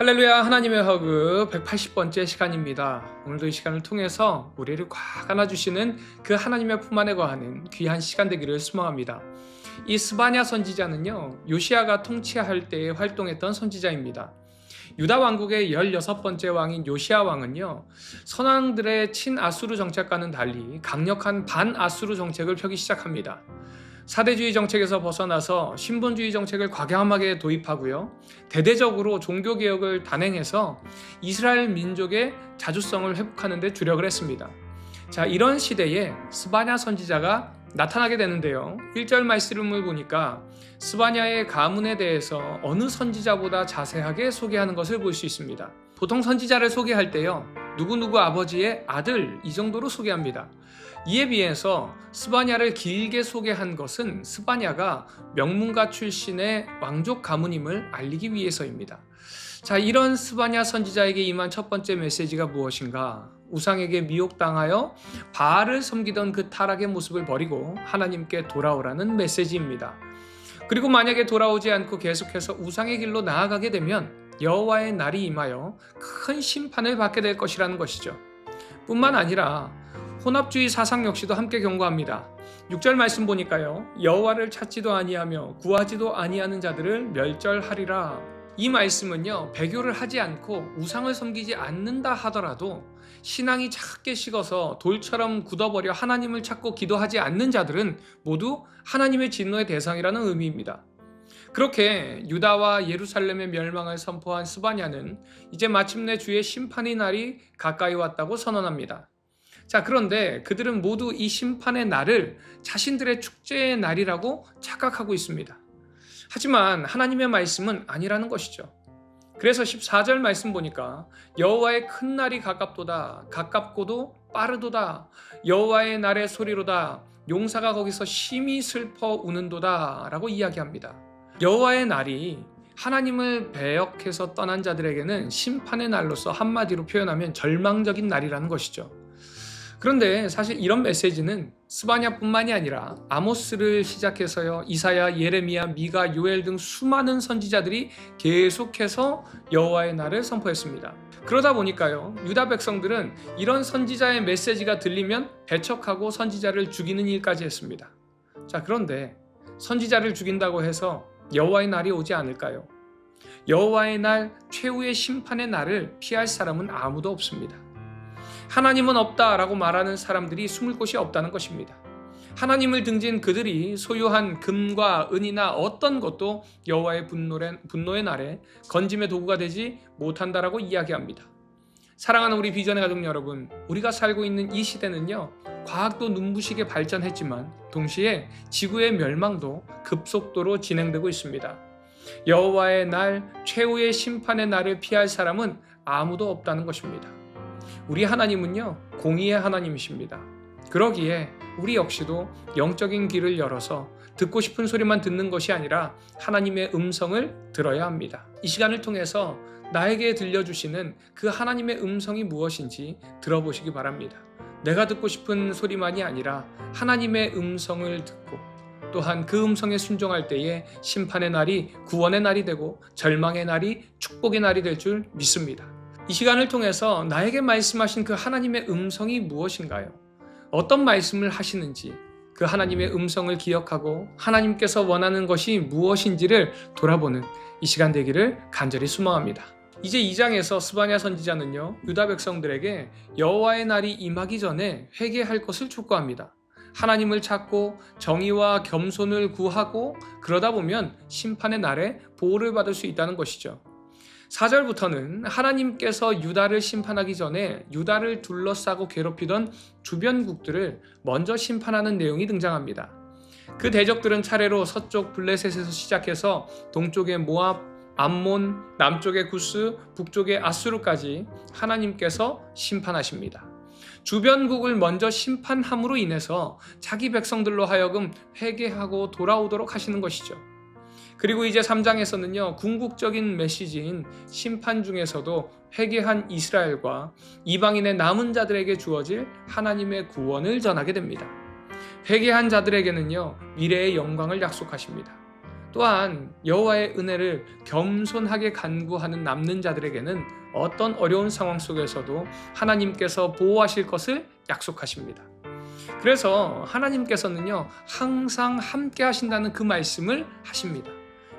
할렐루야 하나님의 허그 180번째 시간입니다. 오늘도 이 시간을 통해서 우리를 꽉 안아주시는 그 하나님의 품 안에 거하는 귀한 시간 되기를 소망합니다. 이 스바냐 선지자는요 요시아가 통치할 때에 활동했던 선지자입니다. 유다 왕국의 16번째 왕인 요시아 왕은요 선왕들의 친아수르 정책과는 달리 강력한 반아수르 정책을 펴기 시작합니다. 사대주의 정책에서 벗어나서 신분주의 정책을 과감하게 도입하고요. 대대적으로 종교 개혁을 단행해서 이스라엘 민족의 자주성을 회복하는 데 주력을 했습니다. 자, 이런 시대에 스바냐 선지자가 나타나게 되는데요. 1절 말씀을 보니까 스바냐의 가문에 대해서 어느 선지자보다 자세하게 소개하는 것을 볼 수 있습니다. 보통 선지자를 소개할 때요. 누구누구 아버지의 아들 이 정도로 소개합니다. 이에 비해서 스바냐를 길게 소개한 것은 스바냐가 명문가 출신의 왕족 가문임을 알리기 위해서입니다. 자, 이런 스바냐 선지자에게 임한 첫 번째 메시지가 무엇인가? 우상에게 미혹당하여 바알을 섬기던 그 타락의 모습을 버리고 하나님께 돌아오라는 메시지입니다. 그리고 만약에 돌아오지 않고 계속해서 우상의 길로 나아가게 되면 여호와의 날이 임하여 큰 심판을 받게 될 것이라는 것이죠. 뿐만 아니라 혼합주의 사상 역시도 함께 경고합니다. 6절 말씀 보니까요. 여호와를 찾지도 아니하며 구하지도 아니하는 자들을 멸절하리라. 이 말씀은요. 배교를 하지 않고 우상을 섬기지 않는다 하더라도 신앙이 차갑게 식어서 돌처럼 굳어버려 하나님을 찾고 기도하지 않는 자들은 모두 하나님의 진노의 대상이라는 의미입니다. 그렇게 유다와 예루살렘의 멸망을 선포한 스바냐는 이제 마침내 주의 심판의 날이 가까이 왔다고 선언합니다. 자, 그런데 그들은 모두 이 심판의 날을 자신들의 축제의 날이라고 착각하고 있습니다. 하지만 하나님의 말씀은 아니라는 것이죠. 그래서 14절 말씀 보니까 여호와의 큰 날이 가깝도다 가깝고도 빠르도다 여호와의 날의 소리로다 용사가 거기서 심히 슬퍼 우는도다라고 이야기합니다. 여호와의 날이 하나님을 배역해서 떠난 자들에게는 심판의 날로서 한마디로 표현하면 절망적인 날이라는 것이죠. 그런데 사실 이런 메시지는 스바냐뿐만이 아니라 아모스를 시작해서요 이사야, 예레미야, 미가, 요엘 등 수많은 선지자들이 계속해서 여호와의 날을 선포했습니다. 그러다 보니까요 유다 백성들은 이런 선지자의 메시지가 들리면 배척하고 선지자를 죽이는 일까지 했습니다. 자 그런데 선지자를 죽인다고 해서 여호와의 날이 오지 않을까요? 여호와의 날 최후의 심판의 날을 피할 사람은 아무도 없습니다. 하나님은 없다라고 말하는 사람들이 숨을 곳이 없다는 것입니다. 하나님을 등진 그들이 소유한 금과 은이나 어떤 것도 여호와의 분노의, 날에 건짐의 도구가 되지 못한다라고 이야기합니다. 사랑하는 우리 비전의 가족 여러분, 우리가 살고 있는 이 시대는요, 과학도 눈부시게 발전했지만 동시에 지구의 멸망도 급속도로 진행되고 있습니다. 여호와의 날, 최후의 심판의 날을 피할 사람은 아무도 없다는 것입니다. 우리 하나님은요, 공의의 하나님이십니다. 그러기에 우리 역시도 영적인 길을 열어서 듣고 싶은 소리만 듣는 것이 아니라 하나님의 음성을 들어야 합니다. 이 시간을 통해서 나에게 들려주시는 그 하나님의 음성이 무엇인지 들어보시기 바랍니다. 내가 듣고 싶은 소리만이 아니라 하나님의 음성을 듣고 또한 그 음성에 순종할 때에 심판의 날이 구원의 날이 되고 절망의 날이 축복의 날이 될 줄 믿습니다. 이 시간을 통해서 나에게 말씀하신 그 하나님의 음성이 무엇인가요? 어떤 말씀을 하시는지 그 하나님의 음성을 기억하고 하나님께서 원하는 것이 무엇인지를 돌아보는 이 시간 되기를 간절히 수망합니다. 이제 2장에서 스바냐 선지자는요 유다 백성들에게 여호와의 날이 임하기 전에 회개할 것을 촉구합니다. 하나님을 찾고 정의와 겸손을 구하고 그러다 보면 심판의 날에 보호를 받을 수 있다는 것이죠. 4절부터는 하나님께서 유다를 심판하기 전에 유다를 둘러싸고 괴롭히던 주변국들을 먼저 심판하는 내용이 등장합니다. 그 대적들은 차례로 서쪽 블레셋에서 시작해서 동쪽의 모압, 암몬, 남쪽의 구스, 북쪽의 아수르까지 하나님께서 심판하십니다. 주변국을 먼저 심판함으로 인해서 자기 백성들로 하여금 회개하고 돌아오도록 하시는 것이죠. 그리고 이제 3장에서는요, 궁극적인 메시지인 심판 중에서도 회개한 이스라엘과 이방인의 남은 자들에게 주어질 하나님의 구원을 전하게 됩니다. 회개한 자들에게는요, 미래의 영광을 약속하십니다. 또한 여호와의 은혜를 겸손하게 간구하는 남는 자들에게는 어떤 어려운 상황 속에서도 하나님께서 보호하실 것을 약속하십니다. 그래서 하나님께서는요, 항상 함께 하신다는 그 말씀을 하십니다.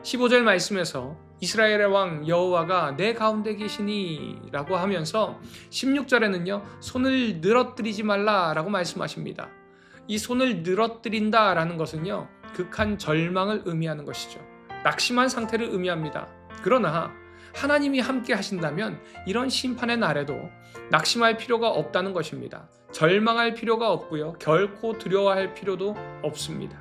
15절 말씀에서 이스라엘의 왕 여호와가 내 가운데 계시니 라고 하면서 16절에는요, 손을 늘어뜨리지 말라 라고 말씀하십니다. 이 손을 늘어뜨린다 라는 것은요, 극한 절망을 의미하는 것이죠. 낙심한 상태를 의미합니다. 그러나 하나님이 함께 하신다면 이런 심판의 날에도 낙심할 필요가 없다는 것입니다. 절망할 필요가 없고요. 결코 두려워할 필요도 없습니다.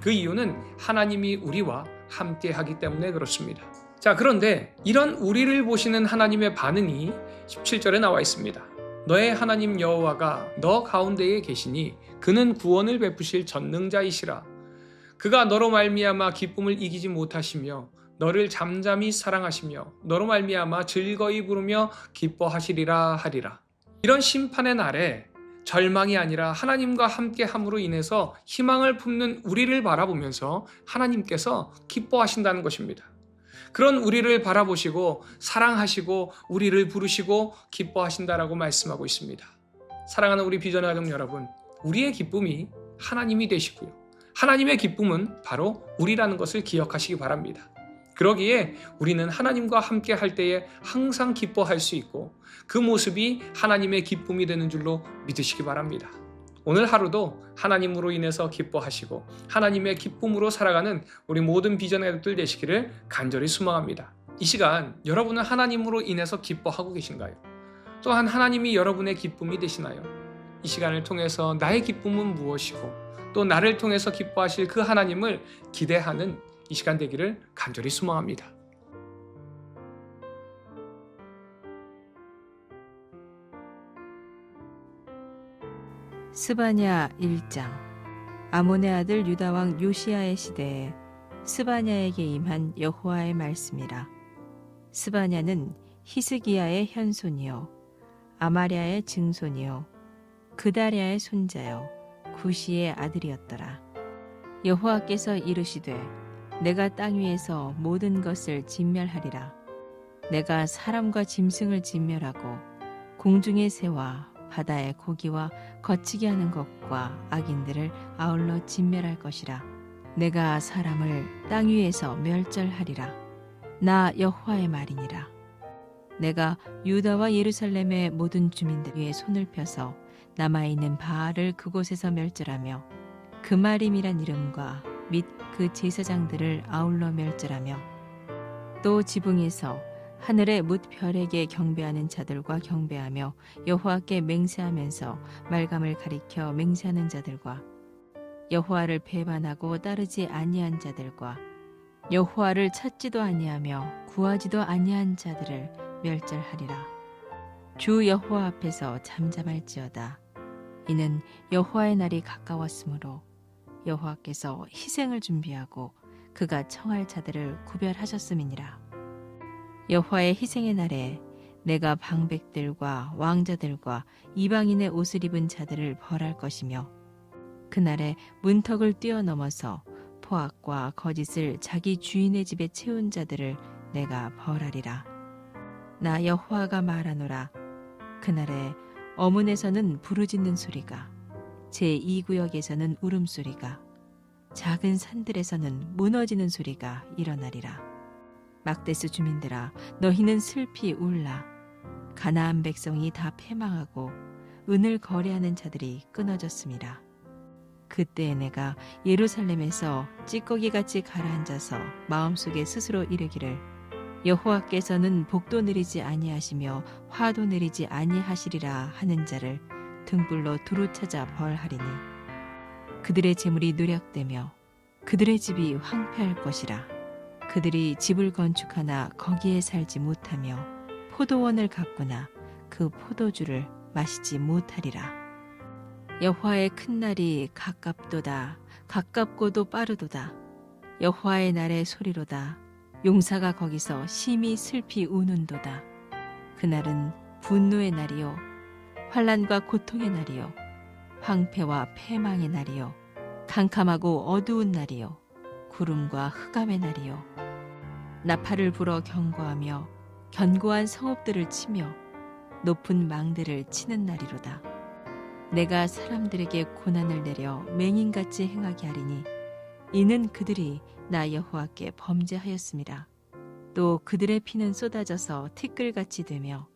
그 이유는 하나님이 우리와 함께 하기 때문에 그렇습니다. 자, 그런데 이런 우리를 보시는 하나님의 반응이 17절에 나와 있습니다. 너의 하나님 여호와가 너 가운데에 계시니 그는 구원을 베푸실 전능자이시라. 그가 너로 말미암아 기쁨을 이기지 못하시며 너를 잠잠히 사랑하시며 너로 말미암아 즐거이 부르며 기뻐하시리라 하리라. 이런 심판의 날에 절망이 아니라 하나님과 함께 함으로 인해서 희망을 품는 우리를 바라보면서 하나님께서 기뻐하신다는 것입니다. 그런 우리를 바라보시고 사랑하시고 우리를 부르시고 기뻐하신다라고 말씀하고 있습니다. 사랑하는 우리 비전 가족 여러분, 우리의 기쁨이 하나님이 되시고요. 하나님의 기쁨은 바로 우리라는 것을 기억하시기 바랍니다. 그러기에 우리는 하나님과 함께 할 때에 항상 기뻐할 수 있고 그 모습이 하나님의 기쁨이 되는 줄로 믿으시기 바랍니다. 오늘 하루도 하나님으로 인해서 기뻐하시고 하나님의 기쁨으로 살아가는 우리 모든 비전의들 되시기를 간절히 소망합니다. 이 시간 여러분은 하나님으로 인해서 기뻐하고 계신가요? 또한 하나님이 여러분의 기쁨이 되시나요? 이 시간을 통해서 나의 기쁨은 무엇이고 또 나를 통해서 기뻐하실 그 하나님을 기대하는 이 시간 되기를 간절히 소망합니다. 스바냐 1장. 아몬의 아들 유다 왕 요시아의 시대에 스바냐에게 임한 여호와의 말씀이라. 스바냐는 히스기야의 현손이요 아마랴의 증손이요 그다랴의 손자요 구시의 아들이었더라. 여호와께서 이르시되 내가 땅 위에서 모든 것을 진멸하리라. 내가 사람과 짐승을 진멸하고 공중의 새와 바다의 고기와 거치게 하는 것과 악인들을 아울러 진멸할 것이라. 내가 사람을 땅 위에서 멸절하리라. 나 여호와의 말이니라. 내가 유다와 예루살렘의 모든 주민들 위에 손을 펴서 남아 있는 바알을 그곳에서 멸절하며 그말임이란 이름과 및 그 제사장들을 아울러 멸절하며 또 지붕에서 하늘의 뭇별에게 경배하는 자들과 경배하며 여호와께 맹세하면서 말감을 가리켜 맹세하는 자들과 여호와를 배반하고 따르지 아니한 자들과 여호와를 찾지도 아니하며 구하지도 아니한 자들을 멸절하리라. 주 여호와 앞에서 잠잠할지어다. 이는 여호와의 날이 가까웠으므로 여호와께서 희생을 준비하고 그가 청할 자들을 구별하셨음이니라. 여호와의 희생의 날에 내가 방백들과 왕자들과 이방인의 옷을 입은 자들을 벌할 것이며 그날에 문턱을 뛰어넘어서 포악과 거짓을 자기 주인의 집에 채운 자들을 내가 벌하리라. 나 여호와가 말하노라. 그날에 어문에서는 부르짖는 소리가 제2구역에서는 울음소리가 작은 산들에서는 무너지는 소리가 일어나리라. 막데스 주민들아 너희는 슬피 울라. 가나안 백성이 다 패망하고 은을 거래하는 자들이 끊어졌습니다. 그때 내가 예루살렘에서 찌꺼기같이 가라앉아서 마음속에 스스로 이르기를 여호와께서는 복도 내리지 아니하시며 화도 내리지 아니하시리라 하는 자를 등불로 두루 찾아 벌하리니 그들의 재물이 누락되며 그들의 집이 황폐할 것이라. 그들이 집을 건축하나 거기에 살지 못하며 포도원을 가꾸나 그 포도주를 마시지 못하리라. 여호와의 큰 날이 가깝도다. 가깝고도 빠르도다. 여호와의 날의 소리로다. 용사가 거기서 심히 슬피 우는도다. 그날은 분노의 날이요 환란과 고통의 날이요. 황폐와 패망의 날이요. 캄캄하고 어두운 날이요. 구름과 흑암의 날이요. 나팔을 불어 경고하며 견고한 성읍들을 치며 높은 망대를 치는 날이로다. 내가 사람들에게 고난을 내려 맹인같이 행하게 하리니 이는 그들이 나 여호와께 범죄하였습니다. 또 그들의 피는 쏟아져서 티끌같이 되며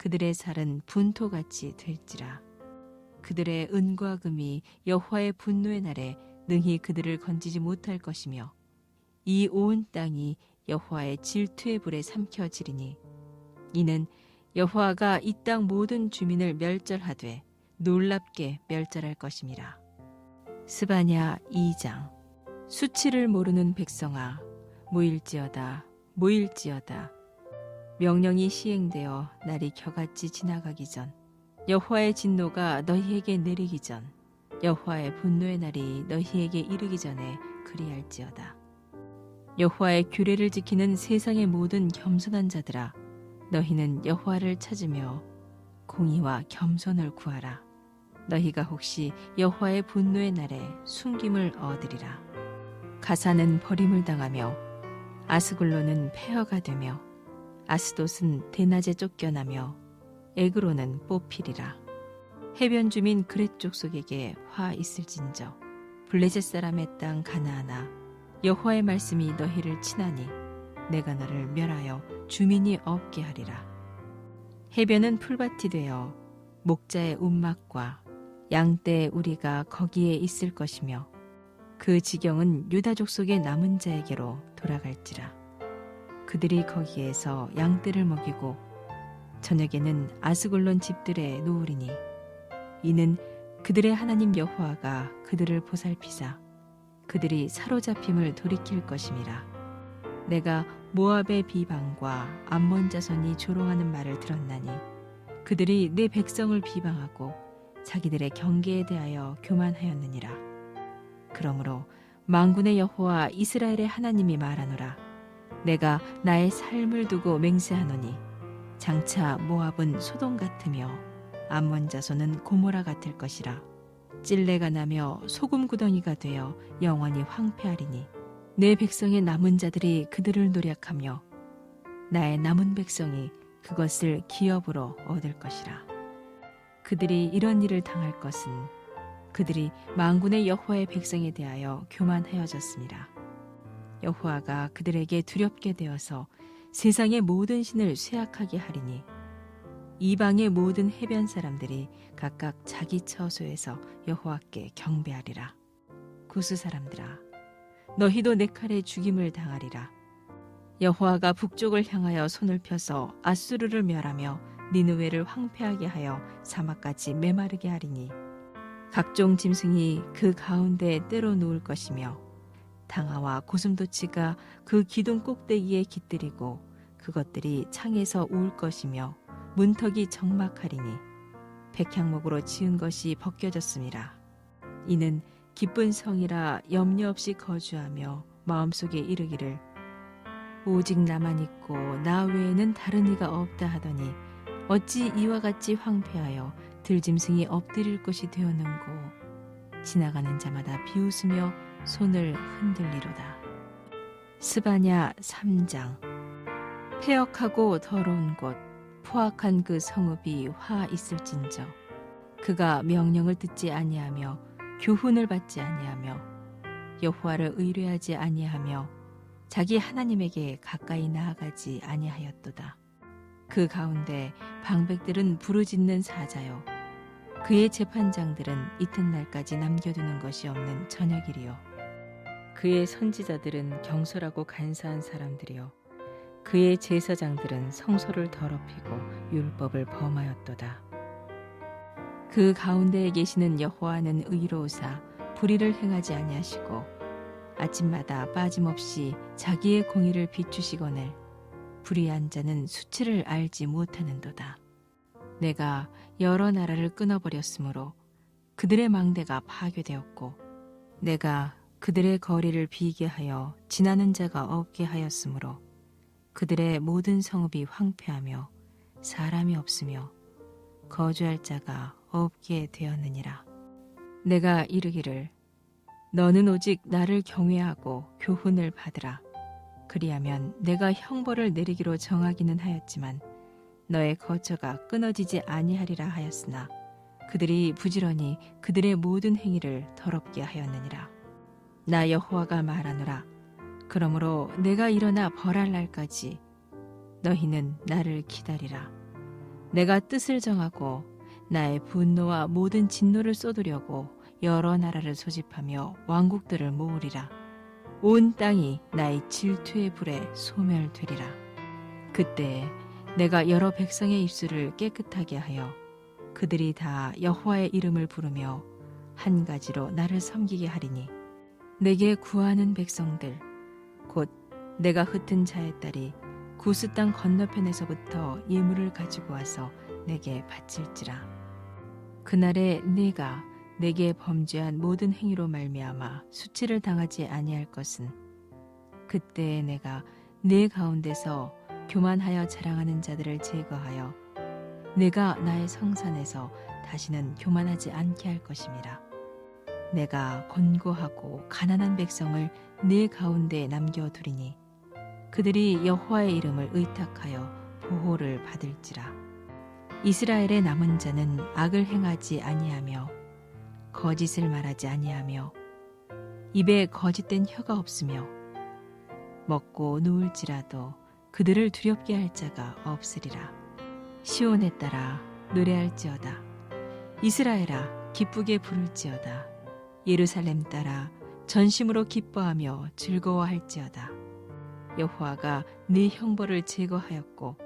그들의 살은 분토같이 될지라. 그들의 은과 금이 여호와의 분노의 날에 능히 그들을 건지지 못할 것이며 이 온 땅이 여호와의 질투의 불에 삼켜지리니 이는 여호와가 이 땅 모든 주민을 멸절하되 놀랍게 멸절할 것임이라. 스바냐 2장. 수치를 모르는 백성아 모일지어다 모일지어다 명령이 시행되어 날이 겨같이 지나가기 전 여호와의 진노가 너희에게 내리기 전 여호와의 분노의 날이 너희에게 이르기 전에 그리할지어다. 여호와의 규례를 지키는 세상의 모든 겸손한 자들아 너희는 여호와를 찾으며 공의와 겸손을 구하라. 너희가 혹시 여호와의 분노의 날에 숨김을 얻으리라. 가사는 버림을 당하며 아스글로는 폐허가 되며 아스돗은 대낮에 쫓겨나며 에그로는 뽑히리라. 해변 주민 그렛 족 속에게 화 있을진저 블레셋 사람의 땅 가나하나 여호와의 말씀이 너희를 친하니 내가 너를 멸하여 주민이 없게 하리라. 해변은 풀밭이 되어 목자의 움막과 양떼의 우리가 거기에 있을 것이며 그 지경은 유다 족 속의 남은 자에게로 돌아갈지라. 그들이 거기에서 양떼를 먹이고 저녁에는 아스골론 집들에 놓으리니 이는 그들의 하나님 여호와가 그들을 보살피사 그들이 사로잡힘을 돌이킬 것임이라. 내가 모압의 비방과 암몬 자손이 조롱하는 말을 들었나니 그들이 내 백성을 비방하고 자기들의 경계에 대하여 교만하였느니라. 그러므로 망군의 여호와 이스라엘의 하나님이 말하노라 내가 나의 삶을 두고 맹세하노니 장차 모압은 소돔 같으며 암몬 자손은 고모라 같을 것이라 찔레가 나며 소금 구덩이가 되어 영원히 황폐하리니 내 백성의 남은 자들이 그들을 노력하며 나의 남은 백성이 그것을 기업으로 얻을 것이라 그들이 이런 일을 당할 것은 그들이 망군의 여호와의 백성에 대하여 교만하여졌습니다. 여호와가 그들에게 두렵게 되어서 세상의 모든 신을 쇠약하게 하리니 이방의 모든 해변 사람들이 각각 자기 처소에서 여호와께 경배하리라. 구스 사람들아, 너희도 내 칼에 죽임을 당하리라. 여호와가 북쪽을 향하여 손을 펴서 아수르를 멸하며 니느웨를 황폐하게 하여 사막까지 메마르게 하리니 각종 짐승이 그 가운데 때로 누울 것이며 당아와 고슴도치가 그 기둥 꼭대기에 깃들이고 그것들이 창에서 울 것이며 문턱이 적막하리니 백향목으로 지은 것이 벗겨졌습니다. 이는 기쁜 성이라 염려 없이 거주하며 마음속에 이르기를 오직 나만 있고 나 외에는 다른 이가 없다 하더니 어찌 이와 같이 황폐하여 들짐승이 엎드릴 것이 되었는고 지나가는 자마다 비웃으며 손을 흔들리로다. 스바냐 3장 폐역하고 더러운 곳 포악한 그 성읍이 화 있을진저 그가 명령을 듣지 아니하며 교훈을 받지 아니하며 여호와를 의뢰하지 아니하며 자기 하나님에게 가까이 나아가지 아니하였도다. 그 가운데 방백들은 부르짖는 사자요 그의 재판장들은 이튿날까지 남겨두는 것이 없는 저녁이리요 그의 선지자들은 경솔하고 간사한 사람들이요 그의 제사장들은 성소를 더럽히고 율법을 범하였도다 그 가운데에 계시는 여호와는 의로우사 불의를 행하지 아니하시고 아침마다 빠짐없이 자기의 공의를 비추시거늘 불의한 자는 수치를 알지 못하는도다. 내가 여러 나라를 끊어버렸으므로 그들의 망대가 파괴되었고 내가 그들의 거리를 비게 하여 지나는 자가 없게 하였으므로 그들의 모든 성읍이 황폐하며 사람이 없으며 거주할 자가 없게 되었느니라. 내가 이르기를 너는 오직 나를 경외하고 교훈을 받으라. 그리하면 내가 형벌을 내리기로 정하기는 하였지만 너의 거처가 끊어지지 아니하리라 하였으나 그들이 부지런히 그들의 모든 행위를 더럽게 하였느니라. 나 여호와가 말하노라. 그러므로 내가 일어나 벌할 날까지 너희는 나를 기다리라. 내가 뜻을 정하고 나의 분노와 모든 진노를 쏟으려고 여러 나라를 소집하며 왕국들을 모으리라. 온 땅이 나의 질투의 불에 소멸되리라. 그때 내가 여러 백성의 입술을 깨끗하게 하여 그들이 다 여호와의 이름을 부르며 한 가지로 나를 섬기게 하리니 내게 구하는 백성들 곧 내가 흩은 자의 딸이 구스 땅 건너편에서부터 예물을 가지고 와서 내게 바칠지라 그날에 내가 내게 범죄한 모든 행위로 말미암아 수치를 당하지 아니할 것은 그때 내가 내 가운데서 교만하여 자랑하는 자들을 제거하여 내가 나의 성산에서 다시는 교만하지 않게 할 것임이라. 내가 권고하고 가난한 백성을 내 가운데 남겨두리니 그들이 여호와의 이름을 의탁하여 보호를 받을지라. 이스라엘의 남은 자는 악을 행하지 아니하며 거짓을 말하지 아니하며 입에 거짓된 혀가 없으며 먹고 누울지라도 그들을 두렵게 할 자가 없으리라. 시온에 따라 노래할지어다. 이스라엘아 기쁘게 부를지어다. 예루살렘 따라 전심으로 기뻐하며 즐거워할지어다. 여호와가 네 형벌을 제거하였고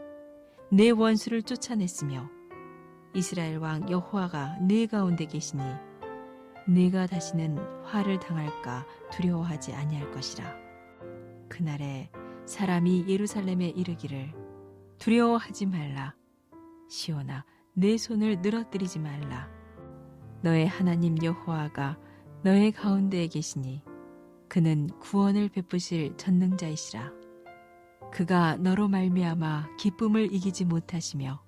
내 원수를 쫓아냈으며 이스라엘 왕 여호와가 네 가운데 계시니 네가 다시는 화를 당할까 두려워하지 아니할 것이라. 그날에 사람이 예루살렘에 이르기를 두려워하지 말라. 시온아 내 손을 늘어뜨리지 말라. 너의 하나님 여호와가 너의 가운데에 계시니 그는 구원을 베푸실 전능자이시라. 그가 너로 말미암아 기쁨을 이기지 못하시며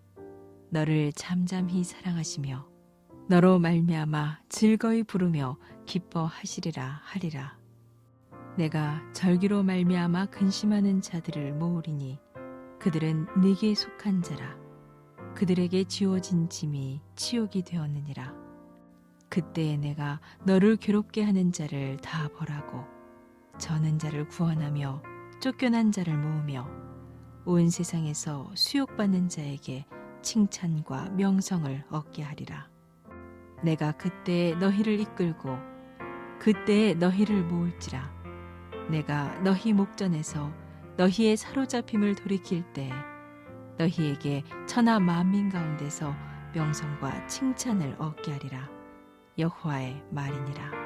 너를 잠잠히 사랑하시며 너로 말미암아 즐거이 부르며 기뻐하시리라 하리라. 내가 절기로 말미암아 근심하는 자들을 모으리니 그들은 네게 속한 자라. 그들에게 지워진 짐이 치욕이 되었느니라. 그때에 내가 너를 괴롭게 하는 자를 다 벌하고 저는 자를 구원하며 쫓겨난 자를 모으며 온 세상에서 수욕받는 자에게 칭찬과 명성을 얻게 하리라. 내가 그때에 너희를 이끌고 그때에 너희를 모을지라. 내가 너희 목전에서 너희의 사로잡힘을 돌이킬 때 너희에게 천하 만민 가운데서 명성과 칭찬을 얻게 하리라. 여호와의 말이니라.